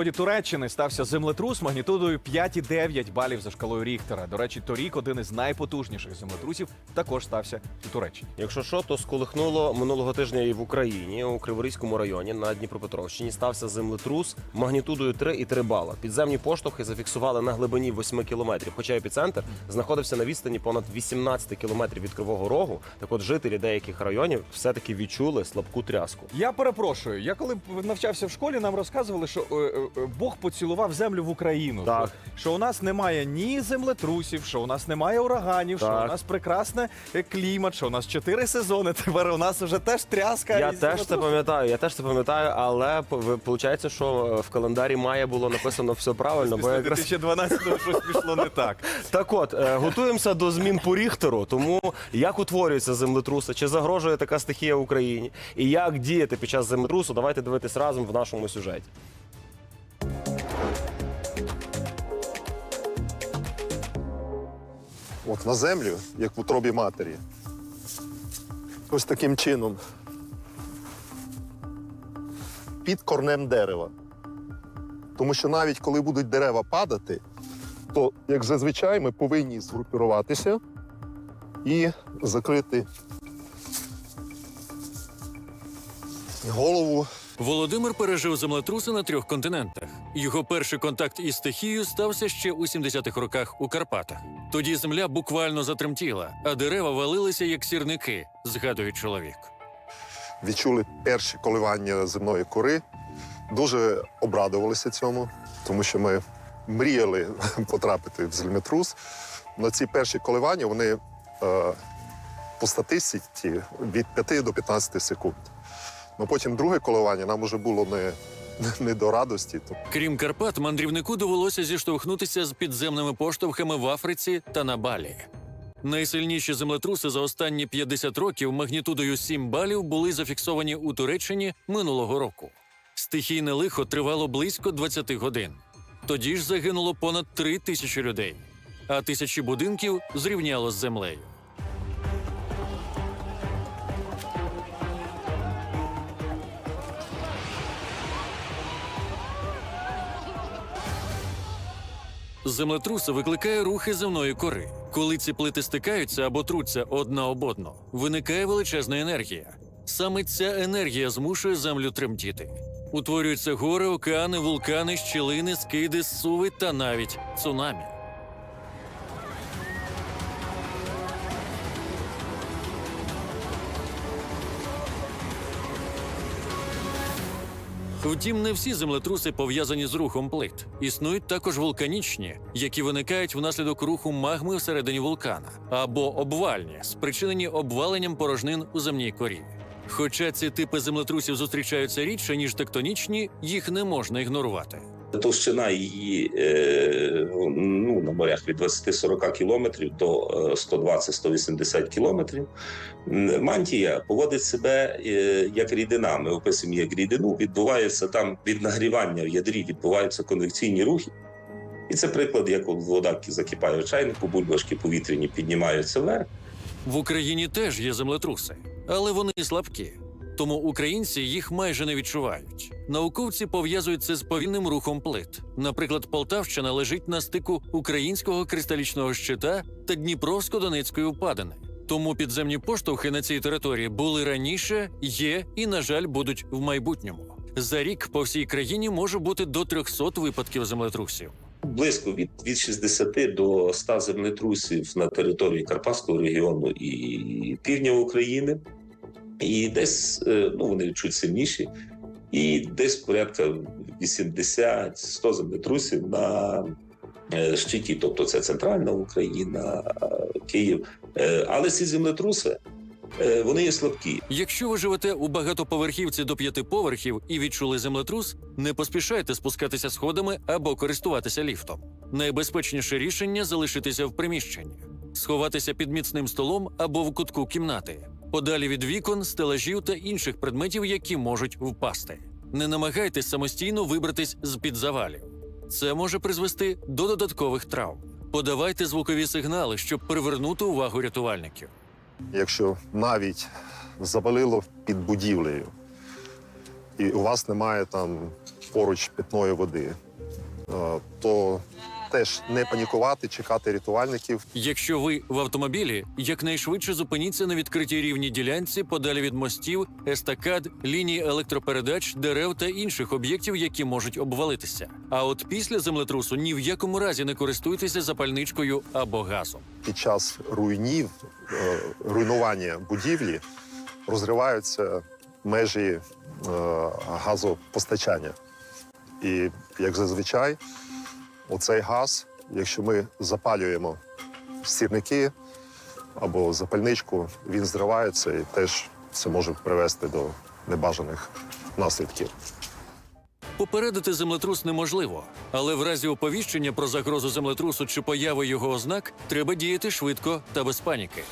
Тоді Туреччини стався землетрус магнітудою 5,9 балів за шкалою Ріхтера. До речі, торік один із найпотужніших землетрусів також стався у Туреччині. Якщо що, то сколихнуло минулого тижня і в Україні у Криворізькому районі на Дніпропетровщині стався землетрус магнітудою 3,3 бала. Підземні поштовхи зафіксували на глибині 8 кілометрів. Хоча епіцентр знаходився на відстані понад 18 кілометрів від Кривого Рогу. Так от жителі деяких районів все-таки відчули слабку тряску. Я перепрошую. Я коли навчався в школі, нам розказували, що е, е, Бог поцілував землю в Україну. Так. Що, у нас немає ні землетрусів, що у нас немає ураганів, що у нас прекрасне е, клімат, що у нас чотири сезони. Тепер у нас вже теж тряска. Я теж це пам'ятаю. Я теж це пам'ятаю, але виходить, що е, в календарі має було написано все правильно. Бо якраз 2012-го щось пішло не так. Так от, е, готуємося до змін по Ріхтеру, тому як утворюються землетруси, чи загрожує така стихія Україні, і як діяти під час землетрусу, давайте дивитись разом в нашому сюжеті. От на землю, як в утробі матері. Ось таким чином. Під корнем дерева. Тому що навіть коли будуть дерева падати, то, як зазвичай, ми повинні згрупіруватися і закрити голову Володимир пережив землетруси на трьох континентах. Його перший контакт із стихією стався ще у 70-х роках у Карпатах. Тоді земля буквально затремтіла, а дерева валилися як сірники, згадує чоловік. відчули перші коливання земної кори, дуже обрадувалися цьому, тому що ми мріяли потрапити в землетрус. На ці перші коливання вони е, по статистиці від 5 до 15 секунд. Ну потім друге коливання нам вже було не, не до радості. Крім Карпат, мандрівнику довелося зіштовхнутися з підземними поштовхами в Африці та на Балі. Найсильніші землетруси за останні 50 років магнітудою 7 балів були зафіксовані у Туреччині минулого року. Стихійне лихо тривало близько 20 годин. Тоді ж загинуло понад 3 тисячі людей, а тисячі будинків зрівняло з землею. Землетруси викликає рухи земної кори. Коли ці плити стикаються або труться одна об одну, виникає величезна енергія. Саме ця енергія змушує землю тремтіти. Утворюються гори, океани, вулкани, щілини, скиди, суви та навіть цунамі. Втім, не всі землетруси пов'язані з рухом плит. Існують також вулканічні, які виникають внаслідок руху магми всередині вулкана, або обвальні, спричинені обваленням порожнин у земній корі. Хоча ці типи землетрусів зустрічаються рідше, ніж тектонічні, їх не можна ігнорувати. Товщина її е, ну, на морях від 20-40 кілометрів до е, 120-180 кілометрів. Мантія поводить себе е, як рідина. Ми описуємо як рідину. Відбувається там від нагрівання в ядрі, відбуваються конвекційні рухи. І це приклад, як вода закипає в чайнику, бульбашки повітряні піднімаються вверх. В Україні теж є землетруси, але вони слабкі. Тому українці їх майже не відчувають. Науковці пов'язують це з повільним рухом плит. Наприклад, Полтавщина лежить на стику українського кристалічного щита та Дніпровсько-Донецької упадини. Тому підземні поштовхи на цій території були раніше, є і, на жаль, будуть в майбутньому. За рік по всій країні може бути до 300 випадків землетрусів. Близько від, від 60 до 100 землетрусів на території Карпатського регіону і півдня України. І десь е, ну, вони чуть сильніші, і десь порядка 80-100 землетрусів на е, щиті. Тобто це центральна Україна, е, Київ. Але ці землетруси вони є слабкі. Якщо ви живете у багатоповерхівці до п'яти поверхів і відчули землетрус, не поспішайте спускатися сходами або користуватися ліфтом. Найбезпечніше рішення залишитися в приміщенні, сховатися під міцним столом або в кутку кімнати, подалі від вікон, стелажів та інших предметів, які можуть впасти. Не намагайтесь самостійно вибратись з під завалів. Це може призвести до додаткових травм. Подавайте звукові сигнали, щоб привернути увагу рятувальників. якщо навіть завалило під будівлею, і у вас немає там поруч питної води, е, то теж не панікувати, чекати рятувальників. Якщо ви в автомобілі, якнайшвидше зупиніться на відкритій рівній ділянці подалі від мостів, естакад, лінії електропередач, дерев та інших об'єктів, які можуть обвалитися. А от після землетрусу ні в якому разі не користуйтеся запальничкою або газом. Під час руйнів, е, руйнування будівлі розриваються межі е, газопостачання. І як зазвичай, оцей газ, якщо ми запалюємо стірники або запальничку, він зривається і теж це може привести до небажаних наслідків. Попередити землетрус неможливо, але в разі оповіщення про загрозу землетрусу чи появи його ознак треба діяти швидко та без паніки.